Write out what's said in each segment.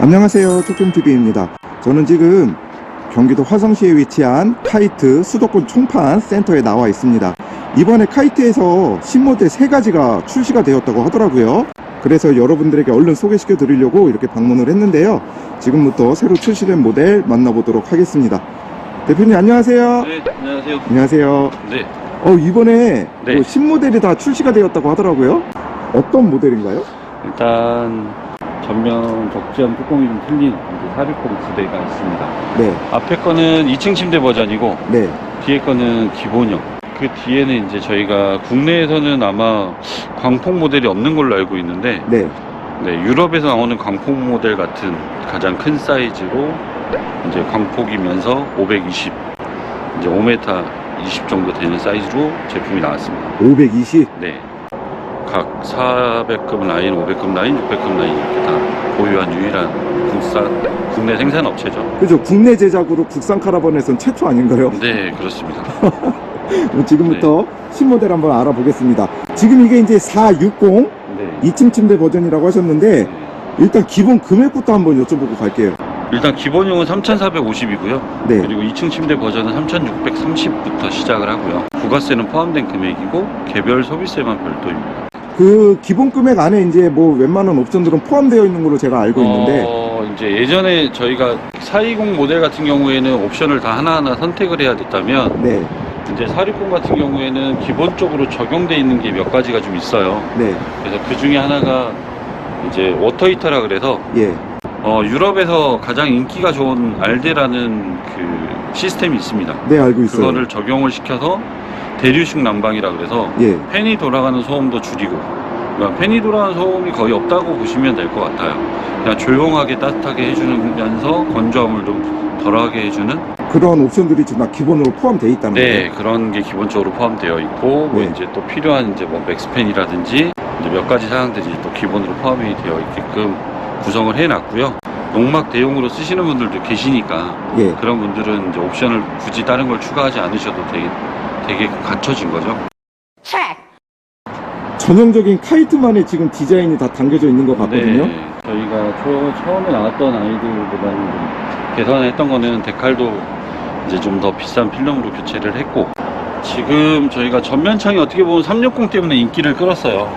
안녕하세요. 톡톡TV입니다. 저는 지금 경기도 화성시에 위치한 카이트 수도권 총판 센터에 나와 있습니다. 이번에 카이트에서 신모델 세 가지가 출시가 되었다고 하더라고요. 그래서 여러분들에게 얼른 소개시켜 드리려고 이렇게 방문을 했는데요. 지금부터 새로 출시된 모델 만나보도록 하겠습니다. 대표님 안녕하세요. 네, 안녕하세요. 안녕하세요. 네, 어, 이번에 네. 뭐 신모델이 다 출시가 되었다고 하더라고요. 어떤 모델인가요? 일단 전면 적재함 뚜껑이 좀 틀린 이제 460 부대가 있습니다. 네, 앞에 거는 2층 침대 버전이고 네, 뒤에 거는 기본형. 그 뒤에는 이제 저희가 국내에서는 아마 광폭 모델이 없는 걸로 알고 있는데 네. 네, 유럽에서 나오는 광폭 모델 같은 가장 큰 사이즈로 이제 광폭이면서 520 이제 5m 20 정도 되는 사이즈로 제품이 나왔습니다. 520. 네. 각 400급 라인, 500급 라인, 600급 라인 이렇게 다 보유한 유일한 국산 국내 생산 업체죠. 그죠? 국내 제작으로 국산 카라반에선 최초 아닌가요? 네, 그렇습니다. 그럼 지금부터 네. 신모델 한번 알아보겠습니다. 지금 이게 이제 460 네. 2층 침대 버전이라고 하셨는데 네. 일단 기본 금액부터 한번 여쭤보고 갈게요. 일단 기본용은 3,450이고요. 네. 그리고 2층 침대 버전은 3,630부터 시작을 하고요. 부가세는 포함된 금액이고 개별 소비세만 별도입니다. 그 기본 금액 안에 이제 뭐 웬만한 옵션들은 포함되어 있는 걸로 제가 알고 있는데. 어, 이제 예전에 저희가 420 모델 같은 경우에는 옵션을 다 하나하나 선택을 해야 됐다면 네, 이제 460 같은 경우에는 기본적으로 적용돼 있는 게 몇 가지가 좀 있어요. 네, 그래서 그 중에 하나가 이제 워터 히터라 그래서 예, 어, 유럽에서 가장 인기가 좋은 알데라는 그 시스템이 있습니다. 네 알고 있어요. 그거를 적용을 시켜서 대류식 난방이라 그래서 예, 팬이 돌아가는 소음도 줄이고 그러니까 팬이 돌아가는 소음이 거의 없다고 보시면 될 것 같아요. 그냥 조용하게 따뜻하게 해주면서 건조함을 좀 덜하게 해주는 그런 옵션들이 지금 다 기본으로 포함되어 있다는 네 거예요. 그런 게 기본적으로 포함되어 있고 뭐 네. 이제 또 필요한 이제 뭐 맥스팬이라든지 이제 몇 가지 사항들이 또 기본으로 포함이 되어 있게끔 구성을 해놨고요. 농막 대용으로 쓰시는 분들도 계시니까 예, 그런 분들은 이제 옵션을 굳이 다른 걸 추가하지 않으셔도 되게 되게 갖춰진 거죠. 전형적인 카이트만의 지금 디자인이 다 담겨져 있는 것 같거든요. 네, 저희가 초, 처음에 나왔던 아이들보다는 좀 개선했던 거는 데칼도 이제 좀 더 비싼 필름으로 교체를 했고 지금 저희가 전면창이 어떻게 보면 360 때문에 인기를 끌었어요.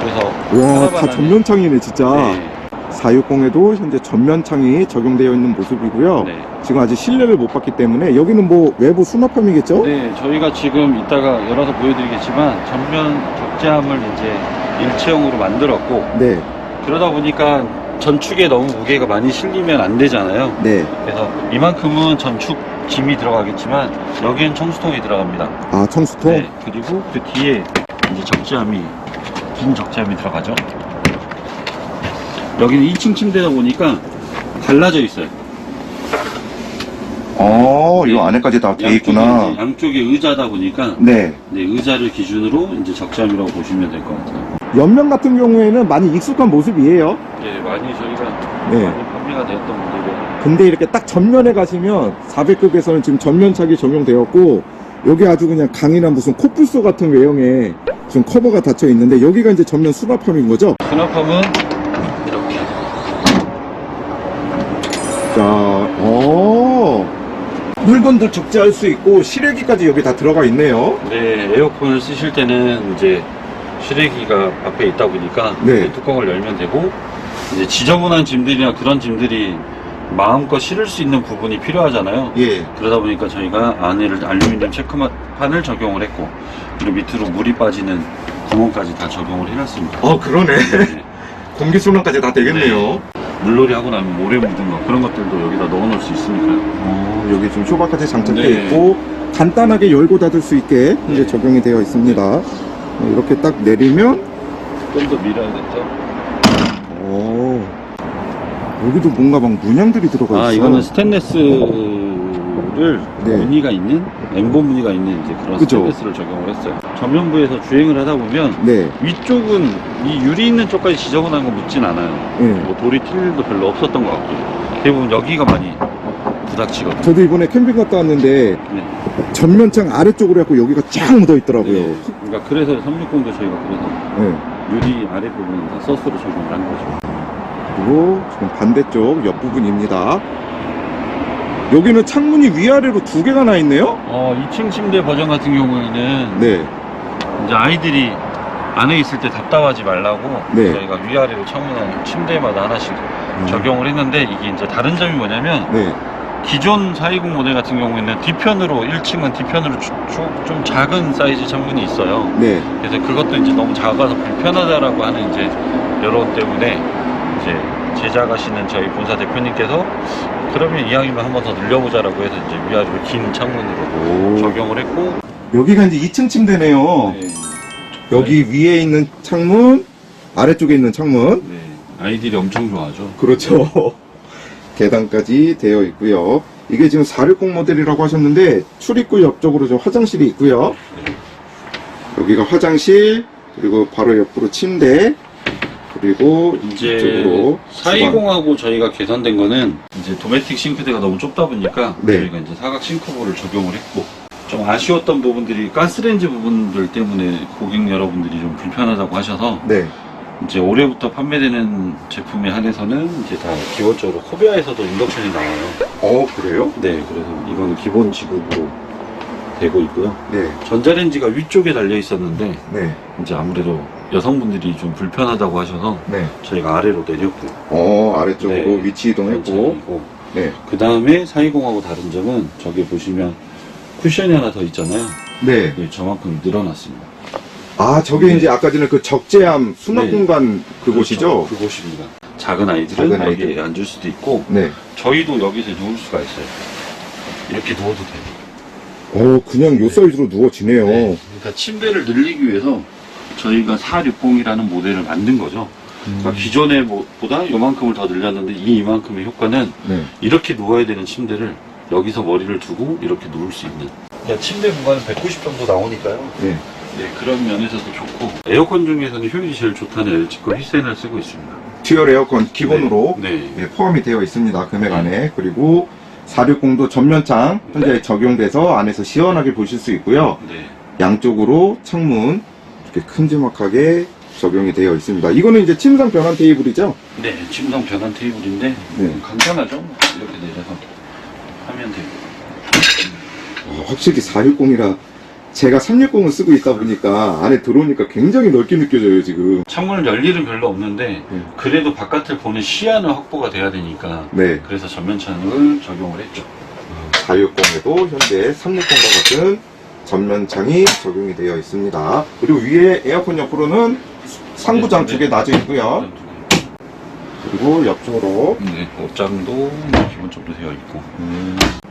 그래서 와, 다 카라반 안에- 전면창이네 진짜. 네, 460에도 현재 전면 창이 적용되어 있는 모습이고요. 네. 지금 아직 실내를 못 봤기 때문에 여기는 뭐 외부 수납함이겠죠? 네, 저희가 지금 이따가 열어서 보여드리겠지만 전면 적재함을 이제 일체형으로 만들었고 네, 그러다 보니까 전축에 너무 무게가 많이 실리면 안 되잖아요. 네. 그래서 이만큼은 전축 짐이 들어가겠지만 여기엔 청수통이 들어갑니다. 아, 청수통? 네, 그리고 그 뒤에 이제 적재함이 긴 적재함이 들어가죠. 여기는 2층 침대다 보니까 갈라져 있어요. 어, 네. 이 안에까지 다 되어 양쪽에 있구나. 양쪽에 의자다 보니까 네. 네, 의자를 기준으로 이제 적재함이라고 보시면 될 것 같아요. 옆면 같은 경우에는 많이 익숙한 모습이에요. 네, 많이 저희가 네. 많이 판매가 되었던 모델이에요. 근데 이렇게 딱 전면에 가시면 400급에서는 지금 전면착이 적용되었고 여기 아주 그냥 강인한 무슨 코뿔소 같은 외형의 좀 커버가 닫혀 있는데 여기가 이제 전면 수납함인 거죠? 수납함은 이렇게 자, 어. 물건도 적재할 수 있고 실외기까지 여기 다 들어가 있네요. 네, 에어컨을 쓰실 때는 이제 실외기가 앞에 있다 보니까 네. 이 뚜껑을 열면 되고 이제 지저분한 짐들이나 그런 짐들이 마음껏 실을 수 있는 부분이 필요하잖아요. 예. 그러다 보니까 저희가 안에를 알루미늄 체크판을 적용을 했고 그리고 밑으로 물이 빠지는 구멍까지 다 적용을 해놨습니다. 어, 그러네. 네. 공기 순환까지 다 되겠네요. 물놀이 하고 나면 모래 묻은 거 그런 것들도 여기다 넣어놓을 수 있으니까요. 어, 여기 지금 쇼바까지 장착되어 네. 있고 간단하게 열고 닫을 수 있게 이제 네. 적용이 되어 있습니다. 어, 이렇게 딱 내리면 좀 더 밀어야겠죠. 오, 여기도 뭔가 막 문양들이 들어가 있어. 아 이거는 스테인레스를 네. 무늬가 있는 엠보 무늬가 있는 이제 그런 그죠. 스테인레스를 적용을 했어요. 전면부에서 주행을 하다 보면 네, 위쪽은 이 유리 있는 쪽까지 지저분한 거 묻진 않아요. 예. 뭐 돌이 튈 일도 별로 없었던 것 같고 대부분 여기가 많이 부닥치거든요. 저도 이번에 캠핑 갔다 왔는데 네. 전면창 아래쪽으로 해갖고 여기가 쫙 묻어 있더라고요. 네. 그러니까 그래서 360도 저희가 그래서 네. 유리 아랫부분 다 서스로 적용을 한 거죠. 그리고 지금 반대쪽 옆부분입니다. 여기는 창문이 위아래로 두 개가 나 있네요? 어, 2층 침대 버전 같은 경우에는 네. 이제 아이들이 안에 있을 때 답답하지 말라고 네. 저희가 위아래로 창문을 침대마다 하나씩 음. 적용을 했는데 이게 이제 다른 점이 뭐냐면 네. 기존 420 모델 같은 경우에는 뒤편으로 1층은 뒤편으로 주- 주- 좀 작은 사이즈 창문이 있어요. 네. 그래서 그것도 이제 너무 작아서 불편하다라고 하는 이제 여론 때문에 이제 제작하시는 저희 본사 대표님께서 그러면 이왕이면 한번 더 늘려보자라고 해서 이제 위아래로 긴 창문으로 오. 적용을 했고 여기가 이제 2층 침대네요. 네. 여기 위에 있는 창문, 아래쪽에 있는 창문. 네. 아이들이 엄청 좋아하죠. 그렇죠. 계단까지 되어 있고요. 이게 지금 460 모델이라고 하셨는데 출입구 옆쪽으로 좀 화장실이 있고요. 네. 여기가 화장실, 그리고 바로 옆으로 침대, 그리고 이제 이쪽으로 주방. 420하고 저희가 개선된 거는 이제 도메틱 싱크대가 너무 좁다 보니까 네. 저희가 이제 사각 싱크볼을 적용을 했고 좀 아쉬웠던 부분들이 가스레인지 부분들 때문에 고객 여러분들이 좀 불편하다고 하셔서 네. 이제 올해부터 판매되는 제품에 한해서는 이제 다 기본적으로 코비아에서도 인덕션이 나와요. 어, 그래요? 네, 그래서 이거는 기본 지급으로 되고 있고요. 네. 전자레인지가 위쪽에 달려 있었는데 네. 이제 아무래도 여성분들이 좀 불편하다고 하셔서 네. 저희가 아래로 내렸고요. 어, 아래쪽으로 네. 위치 이동했고. 네. 그 다음에 420하고 다른 점은 저기 보시면 쿠션이 하나 더 있잖아요. 네. 네, 저만큼 늘어났습니다. 아, 저게 네. 이제 아까 전에 그 적재함 수납 네. 공간 그곳이죠? 그렇죠. 그곳입니다. 작은 아이들은 작은 여기에 아이들. 앉을 수도 있고 네. 저희도 여기서 누울 수가 있어요. 이렇게 누워도 돼요. 어, 그냥 요 사이즈로 누워지네요. 네. 그러니까 침대를 늘리기 위해서 저희가 460이라는 모델을 만든 거죠. 음. 그러니까 기존의 뭐- 보다 이만큼을 더 늘렸는데 이 이만큼의 효과는 네. 이렇게 누워야 되는 침대를 여기서 머리를 두고 이렇게 누울 수 있는. 그러니까 침대 공간은 190 정도 나오니까요. 네. 네, 그런 면에서도 좋고 에어컨 중에서는 효율이 제일 좋다는 LG거 히센을 쓰고 있습니다. 듀얼 에어컨 기본으로 네. 예, 포함이 되어 있습니다. 금액 안에. 그리고 460도 전면창 현재 적용돼서 안에서 시원하게 보실 수 있고요. 네. 양쪽으로 창문 이렇게 큼지막하게 적용이 되어 있습니다. 이거는 이제 침상 변환 테이블이죠? 네, 침상 변환 테이블인데 네. 간단하죠? 이렇게 내려서 하면 돼요. 어, 확실히 460이라 제가 360을 쓰고 있다 보니까 안에 들어오니까 굉장히 넓게 느껴져요, 지금. 창문을 열 일은 별로 없는데 네. 그래도 바깥을 보는 시야는 확보가 돼야 되니까 네. 그래서 전면 창을 적용을 했죠. 460에도 현재 360과 같은 전면창이 적용이 되어 있습니다. 그리고 위에 에어컨 옆으로는 상부장 네, 두개 네. 놔져 있고요. 그리고 옆쪽으로 네, 옷장도 기본적으로 되어 있고.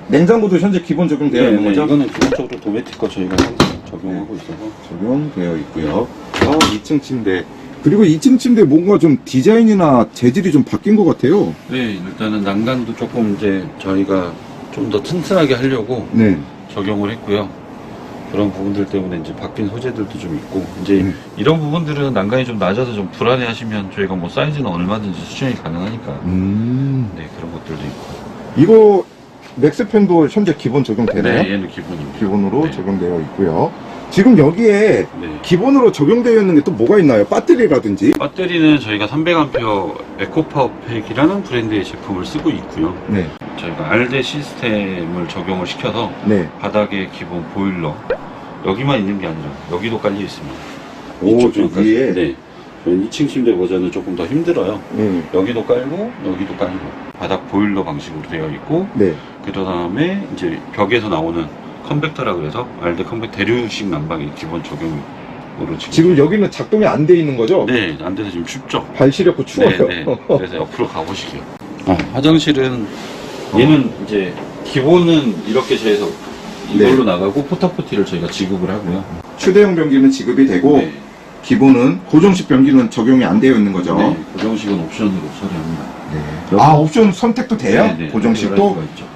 냉장고도 현재 기본 적용되어 있는 거죠? 이거는 기본적으로 도메틱 거 저희가 항상 적용하고 있어서 적용되어 있고요. 아, 2층 침대. 그리고 2층 침대 뭔가 좀 디자인이나 재질이 좀 바뀐 것 같아요. 네, 일단은 난간도 조금 이제 저희가 좀 더 튼튼하게 하려고 네. 적용을 했고요. 그런 부분들 때문에 이제 바뀐 소재들도 좀 있고 이제 음. 이런 부분들은 난간이 좀 낮아서 좀 불안해 하시면 저희가 뭐 사이즈는 얼마든지 수정이 가능하니까 음. 네 그런 것들도 있고 이거 맥스팬도 현재 기본 적용되나요? 네 얘는 기본입니다. 기본으로 네. 적용되어 있고요. 지금 여기에 네. 기본으로 적용되어 있는 게 또 뭐가 있나요? 배터리라든지? 배터리는 저희가 300A 에코파워팩이라는 브랜드의 제품을 쓰고 있고요. 네. 저희가 알데 시스템을 적용을 시켜서 네. 바닥에 기본 보일러 여기만 있는 게 아니라 여기도 깔려 있습니다. 오, 이쪽 저 쪽까지. 위에? 네. 저희 2층 침대 버전은 조금 더 힘들어요. 네. 여기도 깔고 여기도 깔고 바닥 보일러 방식으로 되어 있고 네. 그 다음에 이제 벽에서 나오는 컨벡터라 그래서 알데 컨벡 대류식 난방이 기본 적용으로 지금 지금 여기는 작동이 안 돼 있는 거죠? 네, 안 돼서 지금 춥죠. 발 시렵고 추워요. 네, 네. 그래서 옆으로 가보시게요. 아, 화장실은 얘는 이제 기본은 이렇게 재서 이걸로 네. 나가고 포타포티를 저희가 지급을 하고요. 휴대용 변기는 지급이 되고 네. 기본은 고정식 변기는 적용이 안 되어 있는 거죠. 네, 고정식은 옵션으로 처리합니다. 네. 아 옵션 선택도 돼요? 네, 네. 고정식도? 수가 있죠.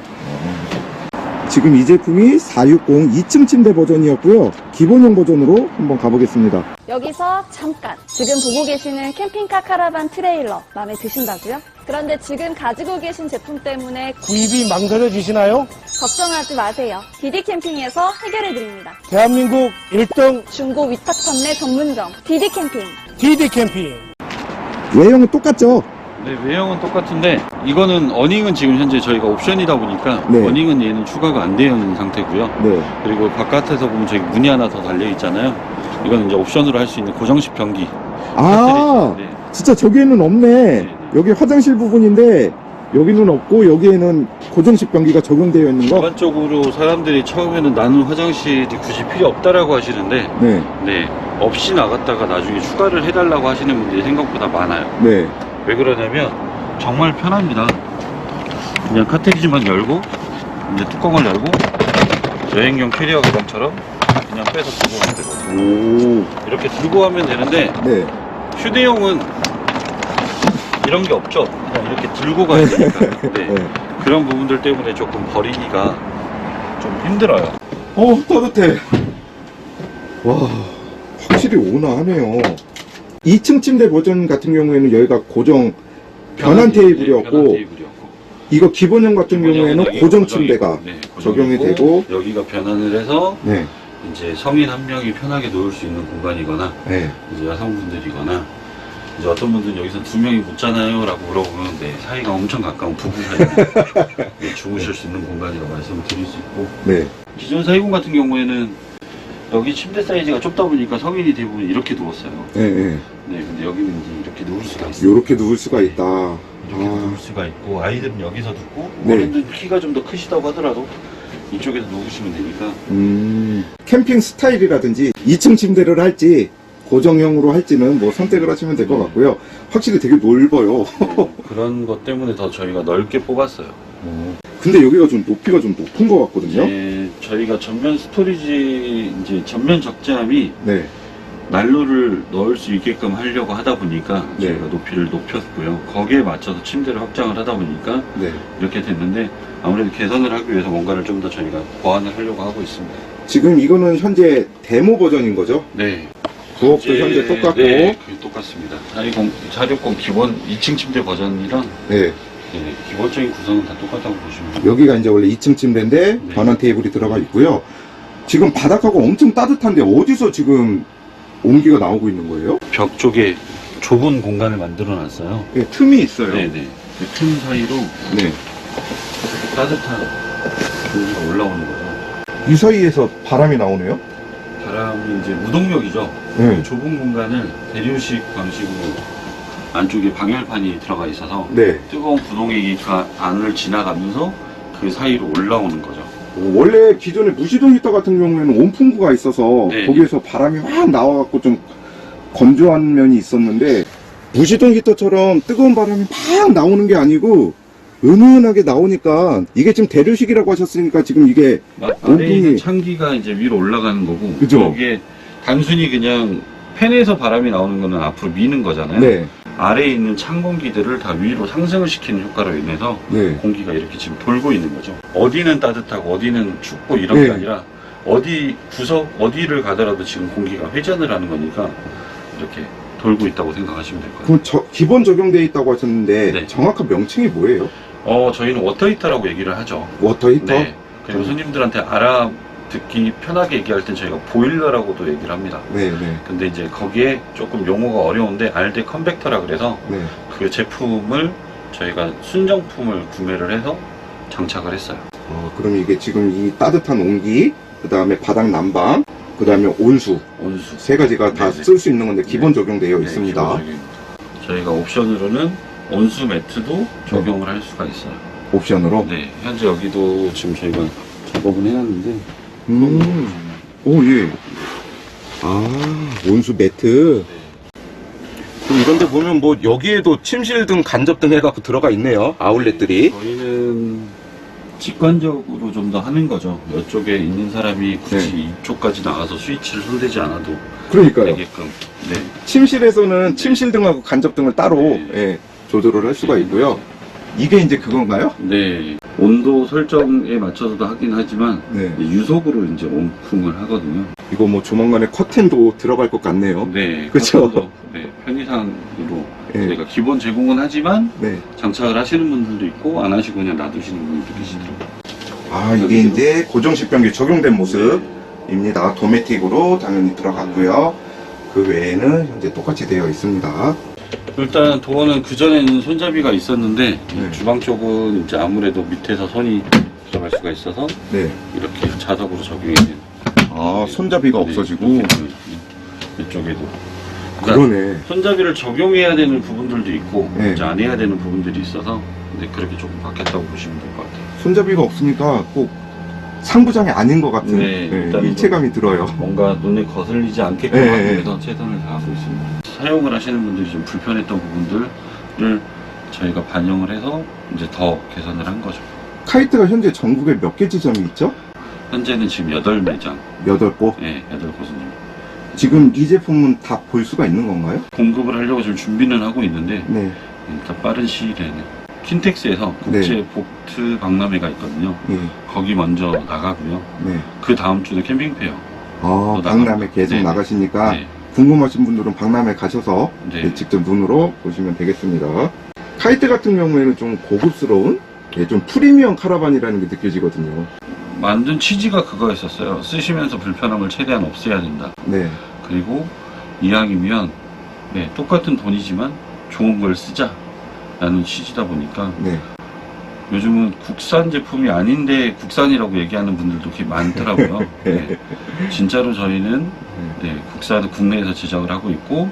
지금 이 제품이 460 2층 침대 버전이었고요. 기본형 버전으로 한번 가보겠습니다. 여기서 잠깐 지금 보고 계시는 캠핑카 카라반 트레일러 마음에 드신다고요? 그런데 지금 가지고 계신 제품 때문에 구입이 망설여지시나요? 걱정하지 마세요. 디디 캠핑에서 해결해 드립니다. 대한민국 1등 중고 위탁 판매 전문점 디디 캠핑. DD 캠핑. 외형은 똑같죠? 네, 외형은 똑같은데 이거는 어닝은 지금 현재 저희가 옵션이다 보니까 네. 어닝은 얘는 추가가 안 되어 있는 상태고요. 네. 그리고 바깥에서 보면 저기 문이 하나 더 달려 있잖아요. 이거는 이제 옵션으로 할 수 있는 고정식 변기. 아, 네. 진짜 저기에는 없네. 네. 여기 화장실 부분인데 여기는 없고 여기에는 고정식 변기가 적용되어 있는 거. 일반적으로 사람들이 처음에는 나는 화장실이 굳이 필요 없다라고 하시는데 네, 네 없이 나갔다가 나중에 추가를 해달라고 하시는 분들이 생각보다 많아요. 네. 왜 그러냐면 정말 편합니다. 그냥 카테기지만 열고 이제 뚜껑을 열고 여행용 캐리어 가방처럼 그냥 빼서 들고 가면 되거든요. 오, 이렇게 들고 가면 되는데 네. 휴대용은 이런 게 없죠. 그냥 이렇게 들고 가야 되니까. 네. 네. 그런 부분들 때문에 조금 버리기가 좀 힘들어요. 어, 따뜻해. 와, 확실히 온화하네요. 2층 침대 버전 같은 경우에는 여기가 고정 변환 네, 테이블이었고. 이거 기본형 같은 경우에는 고정 침대가 네, 적용이 되고 여기가 변환을 해서 네, 이제 성인 한 명이 편하게 놓을 수 있는 공간이거나 네. 이제 여성분들이거나 이제 어떤 분들은 여기서 두 명이 묻잖아요 라고 물어보면 네, 사이가 엄청 가까운 부부 사이 네, 주무실 수 있는 공간이라고 말씀을 드릴 수 있고 네. 기존 사이공 같은 경우에는 여기 침대 사이즈가 좁다 보니까 성인이 대부분 이렇게 누웠어요 네, 네. 네 근데 여기는 이제 이렇게 누울 수가 있어요 요렇게 누울 수가 있다. 이렇게 아. 누울 수가 있고 아이들은 여기서 눕고 네. 어른들 키가 좀 더 크시다고 하더라도 이쪽에서 누우시면 되니까 음, 캠핑 스타일이라든지 2층 침대를 할지 고정형으로 할지는 뭐 선택을 하시면 될 것 같고요. 확실히 되게 넓어요. 그런 것 때문에 더 저희가 넓게 뽑았어요 근데 여기가 좀 높이가 좀 높은 것 같거든요. 이제 저희가 전면 스토리지 이제 전면 적재함이 네. 난로를 넣을 수 있게끔 하려고 하다 보니까 네. 저희가 높이를 높였고요. 거기에 맞춰서 침대를 확장을 하다 보니까 네. 이렇게 됐는데 아무래도 개선을 하기 위해서 뭔가를 좀 더 저희가 보완을 하려고 하고 있습니다. 지금 이거는 현재 데모 버전인 거죠? 네. 부엌도 현재 똑같고. 네, 그게 똑같습니다. 460, 460 기본 2층 침대 버전이랑 네. 네, 기본적인 구성은 다 똑같다고 보시면 돼요. 여기가 이제 원래 2층 침대인데 네. 변환 테이블이 들어가 있고요. 지금 바닥하고 엄청 따뜻한데 어디서 지금 온기가 나오고 있는 거예요? 벽 쪽에 좁은 공간을 만들어 놨어요. 네, 틈이 있어요. 네네. 그틈 사이로 네. 따뜻한 공기가 올라오는 거죠. 이 사이에서 바람이 나오네요. 바람이 이제 무동력이죠. 네. 그 좁은 공간을 대류식 방식으로 안쪽에 방열판이 들어가 있어서 네. 뜨거운 부동액이가 안을 지나가면서 그 사이로 올라오는 거죠. 어, 원래 기존에 무시동 히터 같은 경우에는 온풍구가 있어서 네. 거기에서 바람이 확 나와갖고 좀 건조한 면이 있었는데 무시동 히터처럼 뜨거운 바람이 막 나오는 게 아니고 은은하게 나오니까 이게 지금 대류식이라고 하셨으니까 지금 이게 마- 온풍이- 있는 찬기가 이제 위로 올라가는 거고 그죠. 이게 단순히 그냥 팬에서 바람이 나오는 거는 앞으로 미는 거잖아요. 네, 아래에 있는 찬 공기들을 다 위로 상승을 시키는 효과로 인해서 네, 공기가 이렇게 지금 돌고 있는 거죠. 어디는 따뜻하고 어디는 춥고 이런 네. 게 아니라 어디 구석 어디를 가더라도 지금 공기가 회전을 하는 거니까 이렇게 돌고 있다고 생각하시면 될 거예요. 그럼 저 기본 적용되어 있다고 하셨는데 네. 정확한 명칭이 뭐예요? 어 저희는 워터 히터라고 얘기를 하죠. 워터 히터? 네. 그리고 음. 손님들한테 알아 듣기 편하게 얘기할 땐 저희가 보일러라고도 얘기를 합니다. 네, 네, 근데 이제 거기에 조금 용어가 어려운데 알데 컨벡터라 그래서 네. 그 제품을 저희가 순정품을 구매를 해서 장착을 했어요. 어, 그럼 이게 지금 이 따뜻한 온기, 그 다음에 바닥 난방, 그 다음에 온수 온수. 세 가지가 다. 쓸 수 있는 건데 기본 네. 적용되어 네, 있습니다. 기본적인. 저희가 옵션으로는 온수 매트도 적용을 할 수가 있어요. 옵션으로. 네, 현재 여기도 지금 저희가 작업은 해놨는데 음, 오, 예. 아, 온수 매트. 그럼 이런데 보면 뭐 여기에도 침실 등, 간접 등 해갖고 들어가 있네요. 아울렛들이. 저희는 직관적으로 좀 더 하는 거죠. 이쪽에 있는 사람이 굳이 이쪽까지 나가서 스위치를 손대지 않아도 그러니까요. 되게끔. 네. 침실에서는 침실 등하고 간접 등을 따로 네. 예, 조절을 할 수가 있고요. 이게 이제 그건가요? 네. 온도 설정에 맞춰서도 하긴 하지만 네. 유속으로 이제 온풍을 하거든요. 이거 뭐 조만간에 커튼도 들어갈 것 같네요. 네. 커튼도, 네. 편의상으로 예. 저희가 기본 제공은 하지만 네. 장착을 하시는 분들도 있고 안 하시고 그냥 놔두시는 분들도 계시더라고요. 아, 이게 이제 고정식 변기 적용된 모습입니다. 도메틱으로 당연히 들어갔고요. 그 외에는 현재 똑같이 되어 있습니다. 일단 도어는 그전에는 손잡이가 있었는데 네. 주방 쪽은 이제 아무래도 밑에서 손이 들어갈 수가 있어서 네. 이렇게 자석으로 적용이 돼요. 아, 손잡이가 네, 없어지고. 이렇게 있어요. 이쪽에도. 그러니까 그러네. 손잡이를 적용해야 되는 부분들도 있고 네. 이제 안 해야 되는 부분들이 있어서 이제 그렇게 조금 바뀌었다고 보시면 될 것 같아요. 손잡이가 없으니까 꼭 상부장이 아닌 것 같은 네, 네, 일단 일체감이 들어요. 뭔가 눈에 거슬리지 않게끔 네, 하기 네. 위해서 최선을 다하고 있습니다. 사용을 하시는 분들이 좀 불편했던 부분들을 저희가 반영을 해서 이제 더 개선을 한 거죠. 카이트가 현재 전국에 몇 개 지점이 있죠? 현재는 지금 8매장, 여덟 곳. 예, 8곳은 지금 이 제품은 다 볼 수가 있는 건가요? 공급을 하려고 지금 준비는 하고 있는데 네. 일단 빠른 시일에는 킨텍스에서 국제 네. 보트 박람회가 있거든요. 예. 거기 먼저 나가고요. 네. 그 다음 주는 캠핑페어. 아, 또 박람회. 계속 네, 나가시니까 네. 궁금하신 분들은 박람회 가셔서 네. 네, 직접 눈으로 보시면 되겠습니다. 카이트 같은 경우에는 좀 고급스러운 예, 좀 프리미엄 카라반이라는 게 느껴지거든요. 만든 취지가 그거였었어요. 쓰시면서 불편함을 최대한 없애야 된다. 네. 그리고 이왕이면 네, 똑같은 돈이지만 좋은 걸 쓰자라는 취지다 보니까 네. 요즘은 국산 제품이 아닌데 국산이라고 얘기하는 분들도 꽤 많더라고요. 네. 진짜로 저희는 네, 국산 국내에서 제작을 하고 있고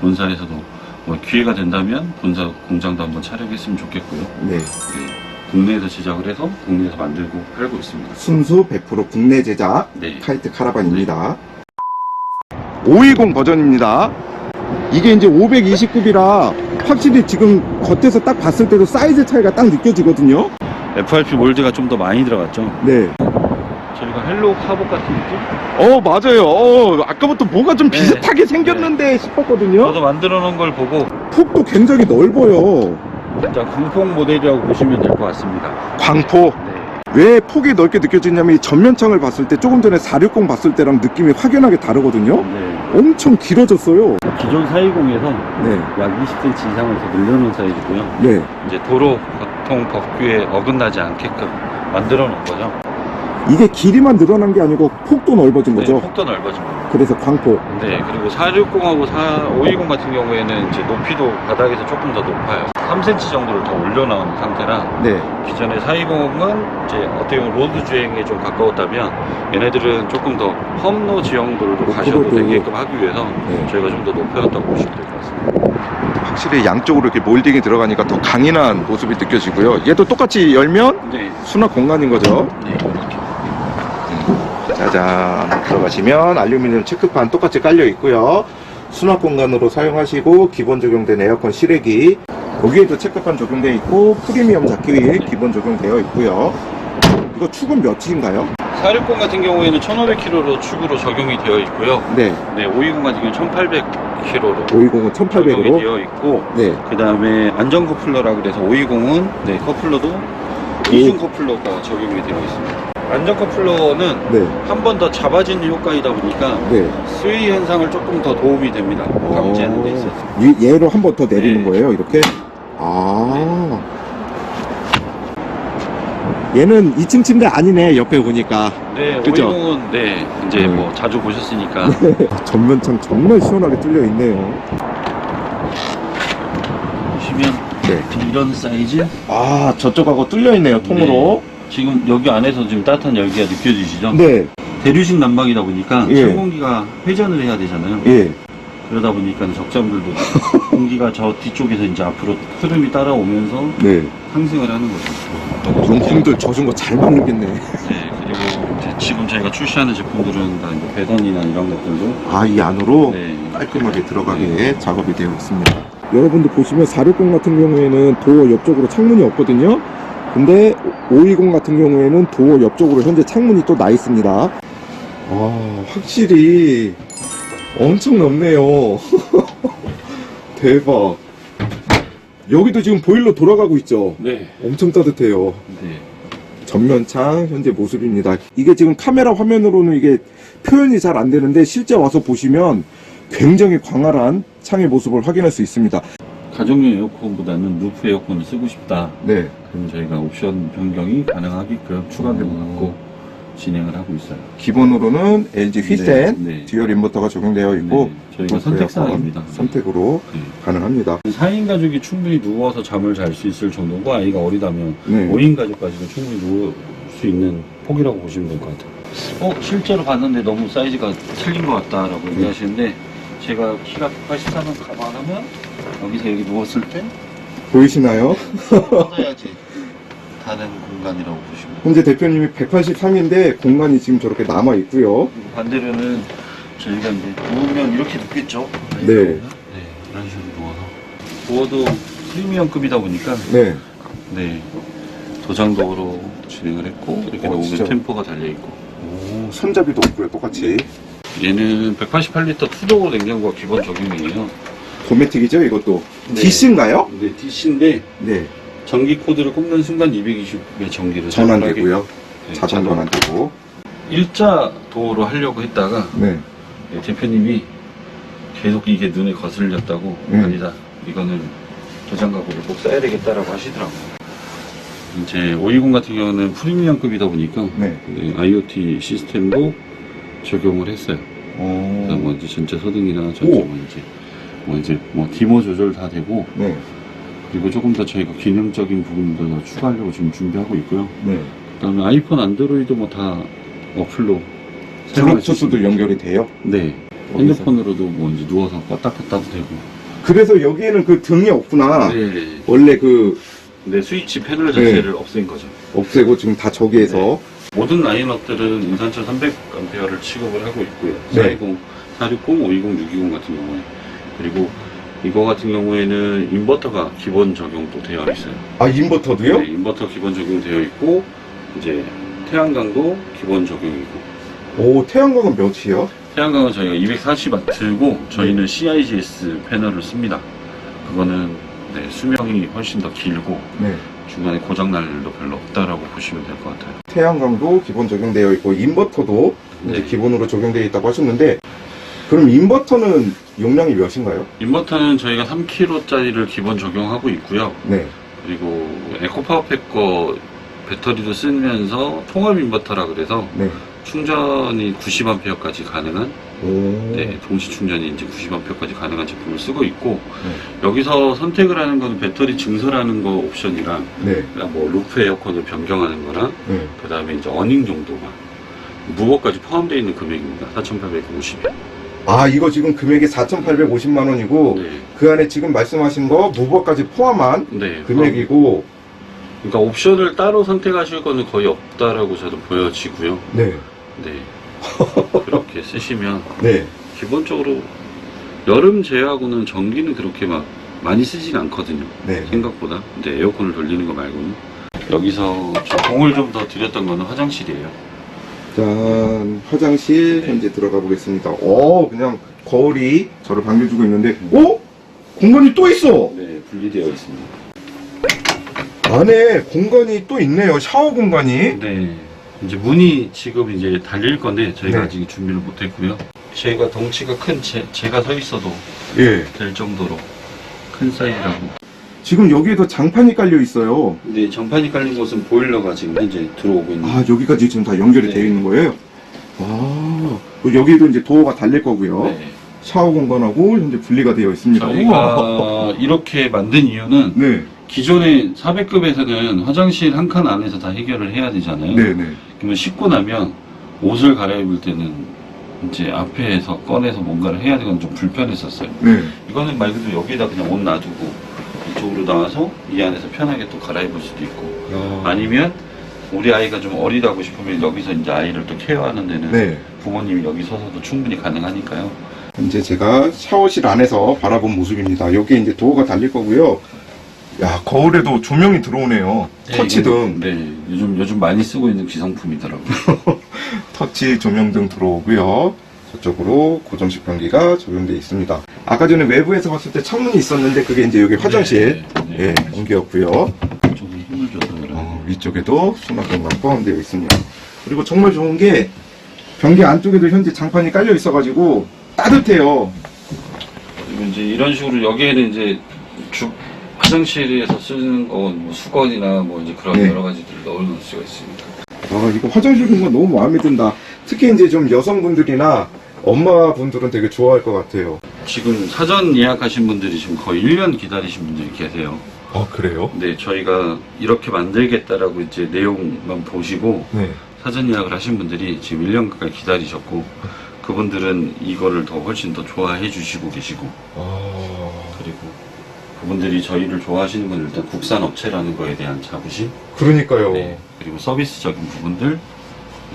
본사에서도 뭐 기회가 된다면 본사 공장도 한번 촬영했으면 좋겠고요. 네. 네, 국내에서 제작을 해서 국내에서 만들고 팔고 있습니다. 순수 100% 국내 제작 네. 카이트 카라반입니다. 520 버전입니다. 이게 이제 529이라 확실히 지금 겉에서 딱 봤을 때도 사이즈 차이가 딱 느껴지거든요. FRP 몰드가 좀 더 많이 들어갔죠. 네. 저희가 헬로 카봇 같은 느낌? 어, 맞아요. 어, 아까부터 뭐가 좀 네. 비슷하게 생겼는데 싶었거든요. 저도 만들어 놓은 걸 보고 폭도 굉장히 넓어요. 진짜 광폭 모델이라고 보시면 될 것 같습니다. 광포. 네. 왜 폭이 넓게 느껴지냐면 이 전면창을 봤을 때 조금 전에 460 봤을 때랑 느낌이 확연하게 다르거든요. 네. 엄청 길어졌어요. 기존 420에서 네. 약 20cm 이상을 더 늘려놓은 사이즈고요. 네. 이제 도로 교통 법규에 어긋나지 않게끔 만들어 놓은 거죠. 이게 길이만 늘어난 게 아니고 폭도 넓어진 거죠. 네, 폭도 넓어진 거예요. 그래서 광포. 네, 그리고 460하고 520 같은 경우에는 이제 높이도 바닥에서 조금 더 높아요. 3cm 정도를 더 올려놓은 상태라 네. 기존의 420은 이제 어떻게 보면 로드 주행에 좀 가까웠다면 얘네들은 조금 더 험로 지형들도 가셔도. 되게끔 하기 위해서 네. 저희가 좀 더 높여놨다고 보시면 될 것 같습니다. 확실히 양쪽으로 이렇게 몰딩이 들어가니까 더 강인한 모습이 느껴지고요. 얘도 똑같이 열면 네, 수납 공간인 거죠. 네. 짜잔. 들어가시면 알루미늄 체크판 똑같이 깔려 있고요. 수납 공간으로 사용하시고 기본 적용된 에어컨 실외기 여기에도 체크판 적용되어 있고 프리미엄 잡기 기본 적용되어 있고요. 이거 축은 몇인가요? 460 같은 경우에는 1500km로 축으로 적용이 되어 있고요. 네. 네, 520 같은 경우는 1800km로 520은 적용이 1800으로. 되어 있고 네. 그 다음에 안전 커플러라고 그래서 520은 네, 커플러도 이중 커플러가 적용이 되어 있습니다. 안전 커플러는 네. 한 번 더 잡아주는 효과이다 보니까 네. 스웨이 현상을 조금 더 도움이 됩니다. 감지하는 데 있어서. 이- 얘로 한 번 더 내리는 네. 거예요, 이렇게? 아. 얘는 2층 침대 아니네, 옆에 보니까. 네, 그죠? 520은 네, 이제 음. 뭐 자주 보셨으니까 전면창 정말 시원하게 뚫려 있네요. 보시면 네. 이런 사이즈 아, 저쪽하고 뚫려 있네요, 통으로. 지금 여기 안에서 지금 따뜻한 열기가 느껴지시죠? 네. 대류식 난방이다 보니까 예. 찬 공기가 회전을 해야 되잖아요. 예. 그러다 보니까 적자분들도 공기가 저 뒤쪽에서 이제 앞으로 흐름이 따라오면서 네. 상승을 하는 거죠. 용품들 젖은 거 잘 만들겠네. 네, 그리고 이제 지금 저희가 출시하는 제품들은 다 이제 배선이나 이런 것들도 아, 이 안으로 네, 깔끔하게 들어가게 작업이 되어 있습니다. 여러분들 보시면 460 같은 경우에는 도어 옆쪽으로 창문이 없거든요. 근데 520 같은 경우에는 도어 옆쪽으로 현재 창문이 또 나 있습니다. 와, 확실히 엄청 넓네요. 대박. 여기도 지금 보일러 돌아가고 있죠? 네, 엄청 따뜻해요. 네. 전면창 현재 모습입니다. 이게 지금 카메라 화면으로는 이게 표현이 잘 안 되는데 실제 와서 보시면 굉장히 광활한 창의 모습을 확인할 수 있습니다. 가정용 에어컨보다는 루프 에어컨을 쓰고 싶다. 네. 그럼 저희가 옵션 변경이 가능하게끔 추가되고 음. 있고 진행을 하고 있어요. 기본으로는 LG 휘센 네, 네. 듀얼 인버터가 적용되어 있고 네, 저희가 선택사항입니다. 선택으로 네. 가능합니다. 4인 가족이 충분히 누워서 잠을 잘 수 있을 정도고 아이가 어리다면 네. 5인 가족까지도 충분히 누울 수 있는 폭이라고 보시면 될 것 같아요. 어, 실제로 봤는데 너무 사이즈가 틀린 것 같다라고 네. 얘기하시는데 제가 키가 183을 감안하면 여기서 여기 누웠을 때 보이시나요? 뻗어야지 다른 공간이라고 보시면 돼요. 현재 대표님이 183인데 공간이 지금 저렇게 남아 있고요. 그리고 반대로는 저희가 이제 누우면 이렇게 눕겠죠? 네. 네, 이런 식으로 누워서 누워도 프리미엄급이다 보니까 네. 네 도장도로 진행을 했고 이렇게 어, 놓으면 진짜. 템포가 달려 있고 오, 손잡이도 없고요. 똑같이. 얘는 188리터 투도어 냉장고가 기본 적용이에요 도메틱이죠, 이것도. 네. DC인가요? 근데 DC인데 네. 전기 코드를 꼽는 순간 220의 전기를 전환되고요. 네, 자동 전환되고. 일자 도어로 하려고 했다가 네. 네, 대표님이 계속 이게 눈에 거슬렸다고 음. 아니다 이거는 도장가구를 꼭 써야 되겠다라고 하시더라고요 이제 520 같은 경우는 프리미엄급이다 보니까 네. 네, IoT 시스템도 적용을 했어요 어. 그래서 뭐 이제 전체 소등이나 전체 오. 뭐 이제 뭐 이제 뭐 디모 조절 다 되고 네. 그리고 조금 더 저희가 기능적인 부분도 더 추가하려고 지금 준비하고 있고요 네. 그다음에 아이폰 안드로이드 뭐 다 어플로 블루투스도. 연결이 돼요. 네. 핸드폰으로도 뭐 이제 누워서 껐다 켰다도 되고 그래서 여기에는 그 등이 없구나. 네. 원래 그 네, 스위치 패널 네. 자체를 없앤 거죠. 없애고 지금 다 저기에서 모든 라인업들은 인산철 300A를 취급을 하고 있고요. 네. 420, 460, 520, 620 같은 경우에. 그리고 이거 같은 경우에는 인버터가 기본 적용도 되어 있어요. 아 인버터도요? 네, 인버터 기본 적용되어 있고, 이제 태양광도 기본 적용이고. 오 태양광은 몇이요? 태양광은 저희가 240W고, 저희는 CIGS 패널을 씁니다. 그거는 네, 수명이 훨씬 더 길고, 네. 중간에 고장 날 일도 별로 없다라고 보시면 될 것 같아요. 태양광도 기본 적용되어 있고 인버터도 이제 네. 기본으로 적용되어 있다고 하셨는데 그럼 인버터는 용량이 몇인가요? 인버터는 저희가 3kg짜리를 기본 적용하고 있고요. 네. 그리고 에코파워팩 거 배터리도 쓰면서 통합 인버터라 그래서 네. 충전이 90A까지 가능한 오. 네, 동시 충전이 이제 90A까지 가능한 제품을 쓰고 있고 네. 여기서 선택을 하는 거는 배터리 증설하는 거 옵션이랑 네. 뭐 루프 에어컨을 변경하는 거랑 네. 그 다음에 이제 어닝 정도만 무거까지 포함되어 있는 금액입니다. 4,850원. 아 이거 지금 금액이 4,850만 원이고 네. 그 안에 지금 말씀하신 거 무버까지 포함한 네. 금액이고 그러니까 옵션을 따로 선택하실 거는 거의 없다라고 저도 보여지고요. 네. 네. 그렇게 쓰시면 네. 기본적으로 여름 제외하고는 전기는 그렇게 막 많이 쓰진 않거든요. 네. 생각보다. 근데 에어컨을 돌리는 거 말고는. 여기서 저 공을 좀더 드렸던 거는 화장실이에요. 짠 화장실 네. 현재 들어가 보겠습니다. 오 그냥 거울이 저를 반겨주고 있는데 오 공간이 또 있어. 네, 분리되어 있습니다. 안에 공간이 또 있네요. 샤워 공간이. 네. 이제 문이 지금 이제 달릴 건데 저희가 네. 아직 준비를 못 했고요. 저희가 덩치가 큰 제, 제가 서 있어도 예. 될 정도로 큰 사이즈라고. 지금 여기에도 장판이 깔려 있어요. 근데 전판이 깔린 곳은 보일러가 지금 현재 들어오고 있는. 아 여기까지 지금 다 연결이 네. 되어 있는 거예요. 와 그리고 여기도 이제 도어가 달릴 거고요. 네. 샤워 공간하고 현재 분리가 되어 있습니다. 저희가 이렇게 만든 이유는 네. 기존의 400급에서는 화장실 한 칸 안에서 다 해결을 해야 되잖아요. 네네. 그러면 씻고 나면 옷을 갈아입을 때는 이제 앞에서 꺼내서 뭔가를 해야 되건 좀 불편했었어요. 네. 이거는 말 그대로 여기다 그냥 옷 놔두고 이쪽으로 나와서 이 안에서 편하게 또 갈아입을 수도 있고 야. 아니면 우리 아이가 좀 어리다고 싶으면 여기서 이제 아이를 또 케어하는 데는 네. 부모님이 여기 서서도 충분히 가능하니까요. 현재 제가 샤워실 안에서 바라본 모습입니다. 여기에 이제 도어가 달릴 거고요. 야 거울에도 조명이 들어오네요. 터치등, 네, 요즘 요즘 많이 쓰고 있는 기성품이더라고요. 터치 조명등 들어오고요. 저쪽으로 고정식 변기가 적용되어 있습니다. 아까 전에 외부에서 봤을 때 창문이 있었는데 그게 이제 여기 화장실 네, 예, 네. 옮겼고요. 힘을 줘서 그래요. 어, 위쪽에도 수납 공간 포함되어 있습니다. 그리고 정말 좋은 게 변기 안쪽에도 현재 장판이 깔려 있어가지고 따뜻해요. 그리고 이제 이런 식으로 여기에는 이제 주 화장실에서 쓰는 거뭐 수건이나 뭐 이제 그런 네. 여러 가지들 넣어놓을 수가 있습니다. 아, 이거 화장실 공간 너무 마음에 든다. 특히 이제 좀 여성분들이나 엄마 분들은 되게 좋아할 것 같아요. 지금 사전 예약하신 분들이 지금 거의 1년 기다리신 분들이 계세요. 아, 그래요? 네, 저희가 이렇게 만들겠다라고 이제 내용만 보시고 네. 사전 예약을 하신 분들이 지금 1년 가까이 기다리셨고 그분들은 이거를 더 훨씬 더 좋아해 주시고 계시고 아, 그리고 그분들이 저희를 좋아하시는 건 일단 국산 업체라는 거에 대한 자부심 그러니까요. 네, 그리고 서비스적인 부분들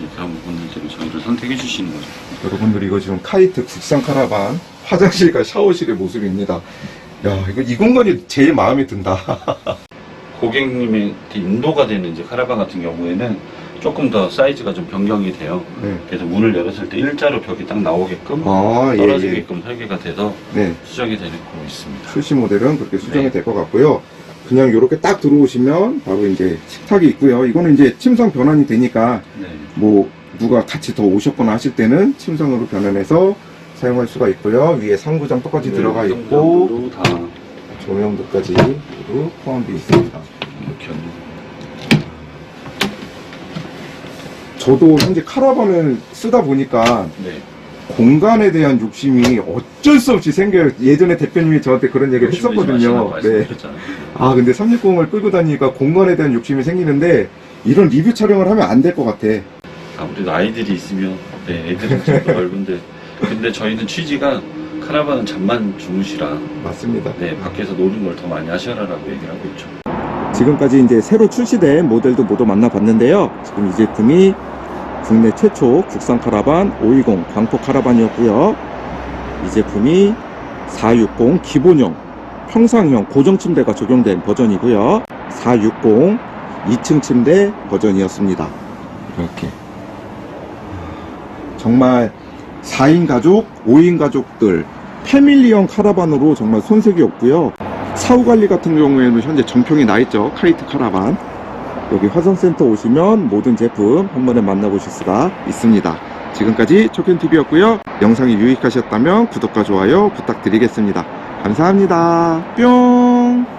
부분들을 저희를 선택해 주시는 거죠. 여러분들 이거 지금 카이트 국산 카라반 화장실과 샤워실의 모습입니다. 야, 이거 이 공간이 제일 마음에 든다. 고객님의 인도가 되는 이제 카라반 같은 경우에는 조금 더 사이즈가 좀 변경이 돼요. 네. 그래서 문을 열었을 때 일자로 벽이 딱 나오게끔 아, 예, 예. 떨어지게끔 설계가 돼서 네. 수정이 되고 있습니다. 출시 모델은 그렇게 수정이 네. 될것 같고요. 그냥 이렇게 딱 들어오시면 바로 이제 식탁이 있고요. 이거는 이제 침상 변환이 되니까 네. 뭐 누가 같이 더 오셨거나 하실 때는 침상으로 변환해서 사용할 수가 있고요. 위에 상부장 똑같이 들어가 네, 있고 다 조명도까지 모두 포함되어 있습니다. 저도 현재 카라반을 쓰다 보니까 네. 공간에 대한 욕심이 어쩔 수 없이 생겨요. 예전에 대표님이 저한테 그런 얘기를 했었거든요. 네. 아, 근데 360을 끌고 다니니까 공간에 대한 욕심이 생기는데 이런 리뷰 촬영을 하면 안 될 것 같아. 아무래도 아이들이 있으면 네, 애들은 좀 더 넓은데 근데 저희는 취지가 카라반은 잠만 주무시라 맞습니다. 네 밖에서 노는 걸 더 많이 하셔라라고 얘기를 하고 있죠. 지금까지 이제 새로 출시된 모델도 모두 만나봤는데요. 지금 이 제품이 국내 최초 국산 카라반 520 광폭 카라반이었고요. 이 제품이 460 기본형 평상형 고정 침대가 적용된 버전이고요. 460 2층 침대 버전이었습니다. 이렇게 정말 4인 가족, 5인 가족들 패밀리형 카라반으로 정말 손색이 없고요. 사후 관리 같은 경우에는 현재 정평이 나 있죠. 카이트 카라반. 여기 화성센터 오시면 모든 제품 한 번에 만나보실 수가 있습니다. 지금까지 초켄TV였고요. 영상이 유익하셨다면 구독과 좋아요 부탁드리겠습니다. 감사합니다. 뿅!